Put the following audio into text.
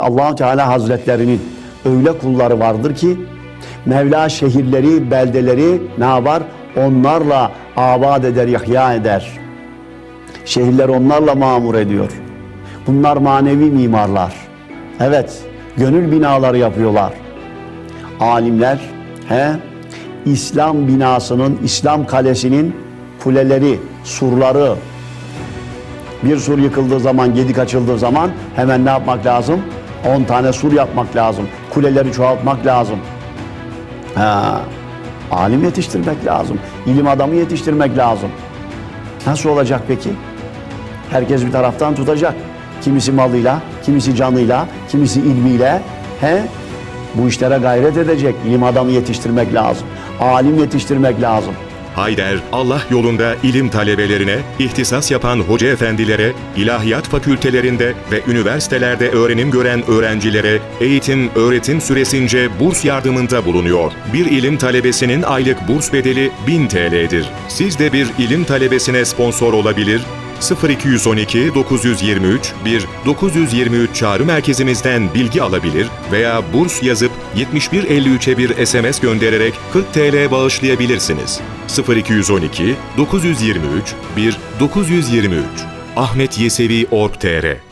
allah Teala Hazretlerinin öyle kulları vardır ki Mevla şehirleri, beldeleri ne yapar? Onlarla abad eder, ihya eder. Şehirler onlarla mamur ediyor. Bunlar manevi mimarlar. Evet, gönül binaları yapıyorlar. Alimler, he, İslam binasının, İslam kalesinin kuleleri, surları, bir sur yıkıldığı zaman, gedik açıldığı zaman hemen ne yapmak lazım? 10 tane sur yapmak lazım. Kuleleri çoğaltmak lazım. Ha, alim yetiştirmek lazım. ilim adamı yetiştirmek lazım. Nasıl olacak peki? Herkes bir taraftan tutacak. Kimisi malıyla, kimisi canıyla, kimisi ilmiyle. He? Bu işlere gayret edecek. İlim adamı yetiştirmek lazım. Alim yetiştirmek lazım. Hayder, Allah yolunda ilim talebelerine, ihtisas yapan hoca efendilere, ilahiyat fakültelerinde ve üniversitelerde öğrenim gören öğrencilere eğitim, öğretim süresince burs yardımında bulunuyor. Bir ilim talebesinin aylık burs bedeli 1000 TL'dir. Siz de bir ilim talebesine sponsor olabilir, 0212 923 1 923 çağrı merkezimizden bilgi alabilir veya burs yazıp 7153'e bir SMS göndererek 40 TL bağışlayabilirsiniz. 0212 923 1 923 Ahmet Yesevi Org.tr